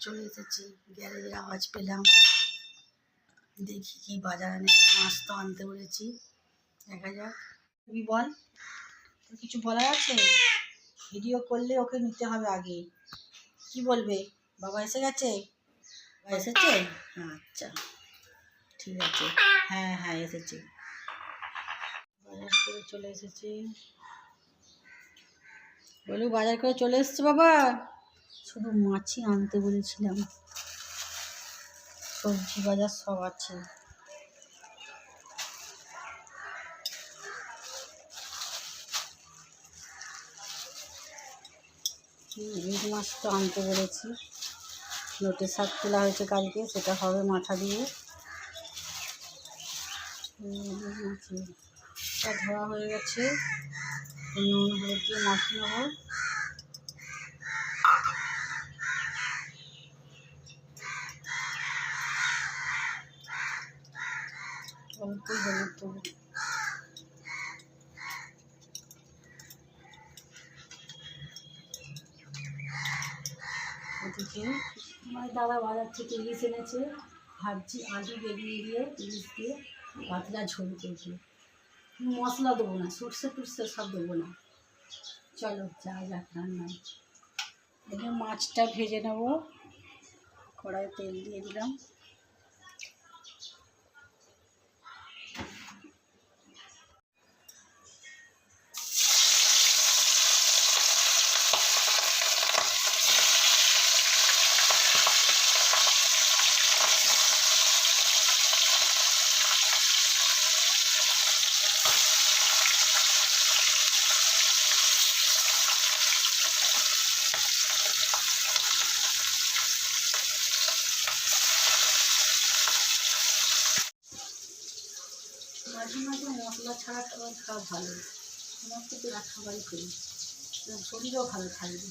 চলে এসেছি, গ্যারেজের আওয়াজ পেলাম। দেখি কি বাজার আনে মাছ তো আনতে বলেছি। দেখা যাক। তুমি বল কিছু বলার আছে? ভিডিও করলে ওকে নিতে হবে আগে। কি বলবে? বাবা এসে গেছে? বাবা এসেছে? আচ্ছা ঠিক আছে। হ্যাঁ হ্যাঁ এসেছে। বাজার করে চলে এসেছি। বলু, বাজার করে চলে এসছে বাবা? শুধু মাছই আনতে বলেছিলাম। সবজি বাজার সব আছে। ইলিশ মাছ তো আনতে বলেছি। লোটে শাক তোলা হয়েছে কালকে, সেটা হবে মাথা দিয়ে। ধোয়া হয়ে গেছে। নুন, হলুদ দিয়ে মাছ নেব। অল্পই হলুদ দেবো ওদিকে আমার দাদা বাজার থেকে ইলিশ এনেছে। ভাবছি আলু বেরিয়ে দিয়ে ইলিশ দিয়ে পাতলা ঝোল করব। মশলা দেবো না, সর্ষে টুরষে সব দেবো না। চলো, যা যাক রান্নায়। এখানে মাছটা ভেজে নেব। কড়াই তেল দিয়ে দিলাম। মশলা ছাড়া খাবার খাওয়া ভালো আমার তো তোরা খাবারই করি। শরীরও ভালো থাকবে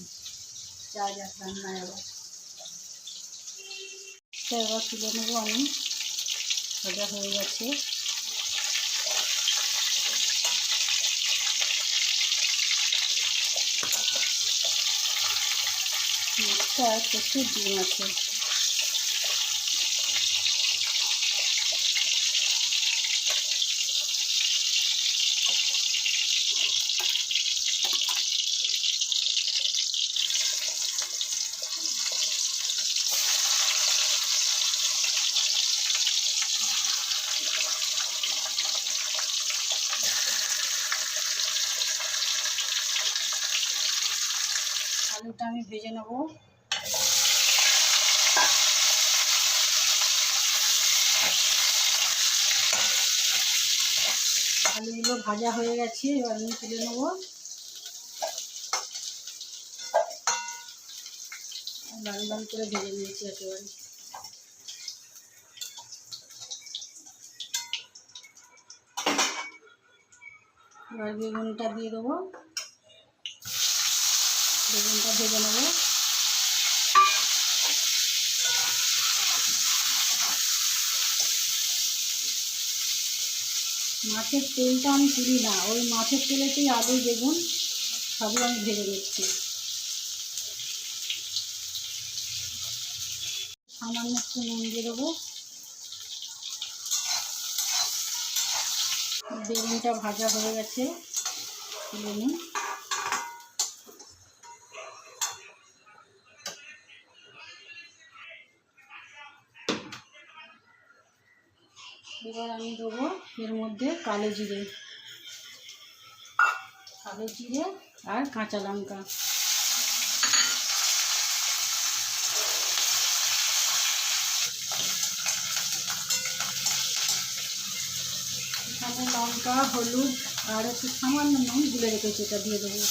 যা যা রান্নায় আবার। এবার তুলে নেব আমি। ভাজা হয়ে গেছে। মাছটা প্রচুর ডিম আছে। ভেজে নেব। আলুগুলো ভাজা হয়ে গেছে, এবার আমি তুলে নেব। লাল লাল করে ভেজে নিয়েছি একেবারে। এবার বেগুনটা দিয়ে দেবো। বেগুনটা ভেজে নেব। মাছের তেলটা আমি তুলি না, ওই মাছের তেলেতেই আলু, বেগুন সবই আমি ভেজে নিচ্ছি। সামান্য একটু নুন দিয়ে দেবো। বেগুনটা ভাজা হয়ে গেছে, তুলে এবার আমি দেবো এর মধ্যে কালো জিরে। কালো জিরে আর কাঁচা লঙ্কা। এখানে লঙ্কা, হলুদ আর একটু সামান্য নুন গুলে রেখেছি, এটা দিয়ে দেবো।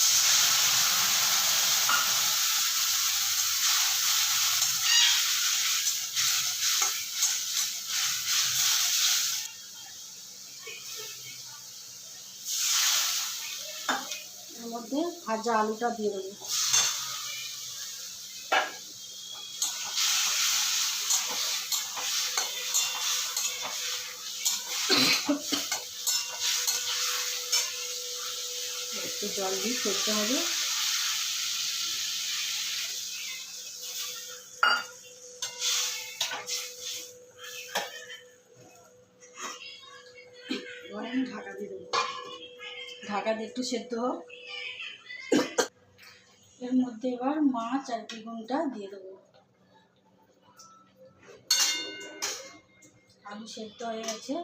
মধ্যে ভাজা আলুটা দিয়ে দেবো। একটু জল দিয়ে করতে হবে ঢাকা দিয়ে দেবো। ঢাকা দিয়ে একটু সেদ্ধ হোক। এর মধ্যে এবার মাছ আর বেগুনটা দিয়ে দেবো। আলু সেদ্ধ হয়ে গেছে।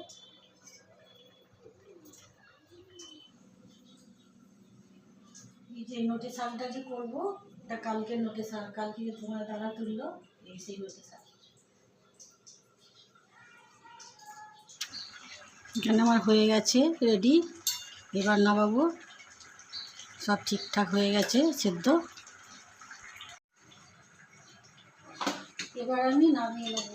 এই যে নোটে শাকটা যে করব, এটা কালকের নোটে শাক কালকে যে তোমার দাদা তুললো, এই সেই নোটে শাক এখানে আমার হয়ে গেছে রেডি এবার নামাবো। সব ঠিকঠাক হয়ে গেছে, সেদ্ধ। এবার আমি নামিয়ে নেব।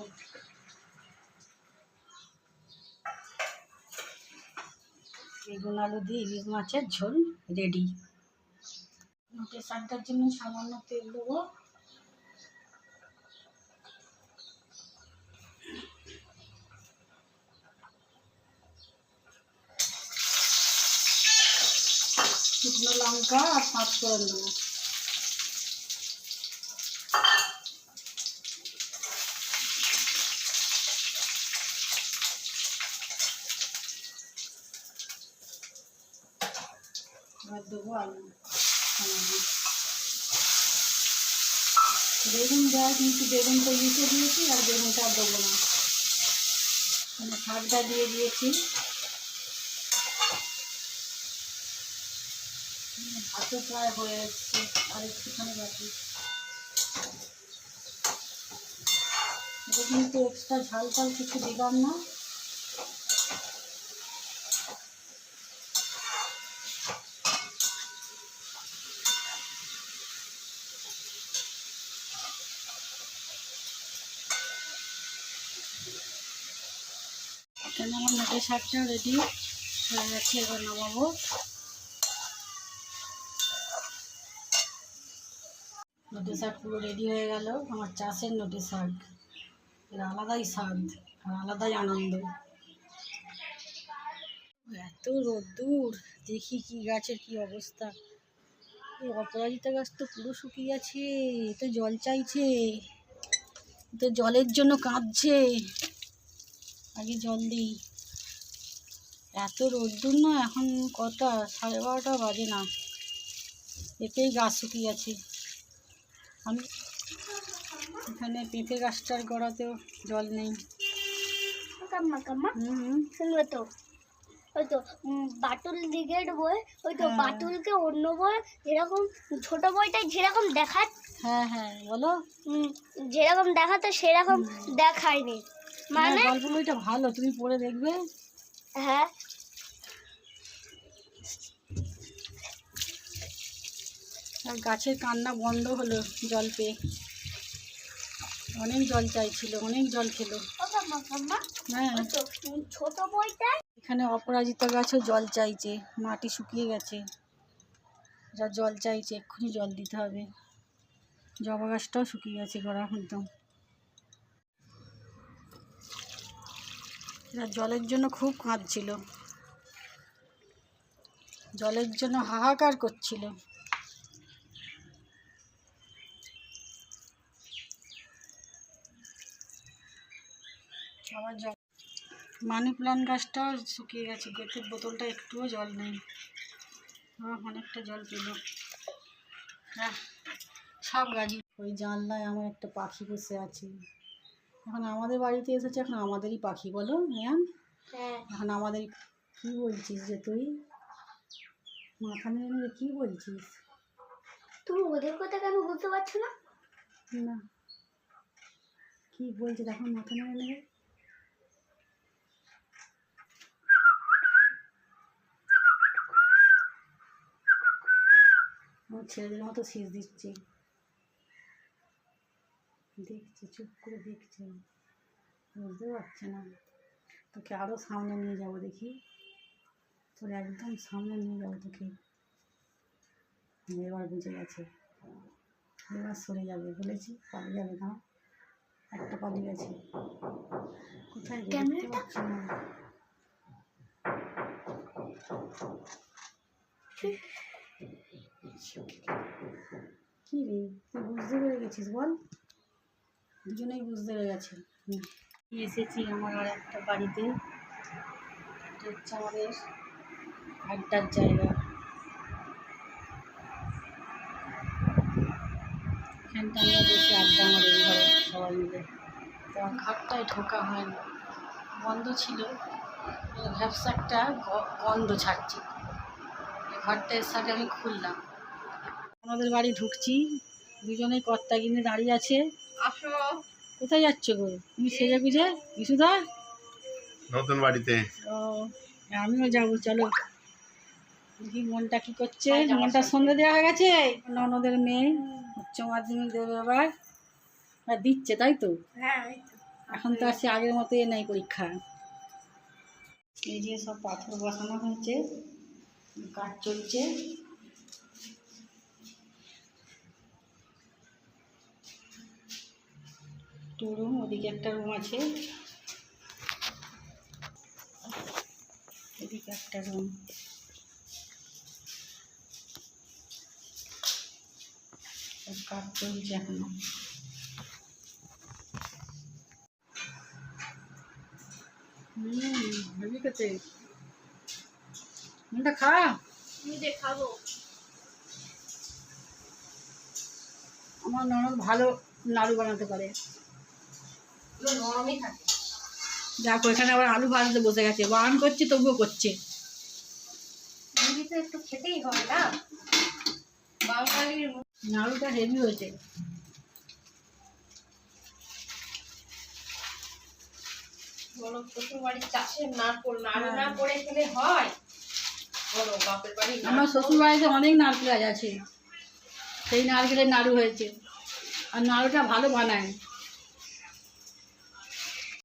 বেগুন আলু দিয়ে ইলিশ মাছের ঝোল রেডি। নোটের শাকটার জন্য সামান্য তেল দেবো। লঙ্কা আর পাঁচ ফোড়ন দেবো এবার বেগুন দেওয়া কিন্তু বেগুনটা ইসে দিয়েছি আর বেগুনটা দেবো না মানে শাকটা দিয়ে দিয়েছি ভাতও প্রায় হয়ে আর একটুখানি বাকি। এক্সট্রা ঝাল ঝাল কিছু দিলাম না আমার নটের শাকটা রেডি হয়ে গেছে, এবার নামাবো। নটে শাক পুরো রেডি হয়ে গেল। আমার চাষের নটে শাক এর আলাদাই স্বাদ আর আলাদাই আনন্দ। এত রোদ্দুর, দেখি কি গাছের কি অবস্থা। এই অপরাজিতা গাছ তো পুরো শুকিয়ে গেছে, এ তো জল চাইছে তো জলের জন্য কাঁদছে। আগে জল দিই। এত রোদ্দুর না, এখন কটা? সাড়ে বারোটা বাজে না। এতেই গাছ শুকিয়ে গেছে। আমি এখানে পেঁপে গাছটার গোড়াতেও জল নেই। শুনবে তো ওই তো বাটুল দিকের বই ওই তো হ্যাঁ। বাটুলকে অন্য বই যেরকম ছোট বইটা যেরকম দেখা হ্যাঁ হ্যাঁ বলো। যেরকম দেখাতো সেরকম দেখায়নি। মানে মানে গল্প বইটা ভালো তুমি পড়ে দেখবে। হ্যাঁ আর গাছের কান্না বন্ধ হলো জল পেয়ে। অনেক জল চাইছিল, অনেক জল খেলো। হ্যাঁ। এখানে অপরাজিতা গাছও জল চাইছে, মাটি শুকিয়ে গেছে। যা জল চাইছে, এক্ষুনি জল দিতে হবে। জবা গাছটাও শুকিয়ে গেছে গোড়া একদম। এরা জলের জন্য খুব কাঁদছিল। জলের জন্য হাহাকার করছিল। আবার জল। মানি প্লান্ট গাছটাও শুকিয়ে গেছে গোটের বোতলটা একটুও জল নেই। অনেকটা জল পেল। হ্যাঁ সব গাছই ওই জানলায় আমার একটা পাখি বসে আছে। এখন আমাদের বাড়িতে এসেছে এখন আমাদেরই পাখি বলো ম্যাম হ্যাঁ। এখন আমাদের কী বলছিস যে তুই? মাথা নেড়ে নেড়ে কী বলছিস? তুমি ওদের কথা কেন বুঝতে পারছ না? না। কী বলছিস? এখন মাথা নেড়ে নেড়ে? আমার ছেলেদের মতো শীষ দিচ্ছে। দেখছে চুপ করে দেখছে। বুঝতে পারছে না। তোকে আরও সামনে নিয়ে যাব দেখি। তোর একদম সামনে নিয়ে যাব তোকে। এবার বুঝে গেছে। এবার সরে যাবে বলেছি। পালিয়ে যাবে না একটা পালিয়ে গেছে। কোথায়? দেখতে পাচ্ছি না। কি রে? তুই বুঝতে পেরে গেছিস, বল। দুজনেই বুঝতে পেরে গেছে। এসেছি আমার আর একটা বাড়িতে। এটা হচ্ছে আমাদের আড্ডার জায়গা। এখানটা আমরা আড্ডা সবাই মিলে। ঘরটায় ঢোকা হয়নি। বন্ধ ছিল। ভ্যাবসাকটা গন্ধ ছাড়ছে। ঘরটা এর সাথে আমি খুললাম। আমাদের বাড়ি ঢুকছি। দুজনেই কর্তা কিনে দাঁড়িয়ে আছে। আসো। কোথায় যাচ্ছ গো? তুমি সেজে গুজে? বিশুদা? নতুন বাড়িতে। ও আমিও যাব চলো। দেখি মনটা কি করছে। মনটা সন্ধ্যে দেওয়া হয়ে গেছে। ননদের মেয়ে উচ্চ মাধ্যমিক দেবে এবার আর দিচ্ছে তাই তো? হ্যাঁ এখন তো আর সে আগের মতো এ নাই পরীক্ষা। এই যে সব পাথর বসানো হয়েছে। কাজ চলছে। টু রুম ওদিকে একটা রুম আছে। এদিকে একটা রুম কাজ চলছে এখনও। হুম ভাবি খেতে। মনটা খা। তুমি দেখাবো আমার ননদ ভালো নাড়ু বানাতে পারে। নরমই থাকে। দেখো এখানে আবার আলু ভাজতে বসে গেছে। বারণ করছে তবুও করছে। মুড়ি তো একটু খেতেই হবে না? বাঙালির নাড়ুটা হেভি হয়েছে। বলো শ্বশুর বাড়ির চাষের না নাড়ু না করে খেলে হয়? বলো বাপের বাড়ি আমার শ্বশুর বাড়িতে অনেক নারকেল গাছ আছে। সেই নারকেলের নাড়ু হয়েছে। আর নাড়ুটা ভালো বানায়।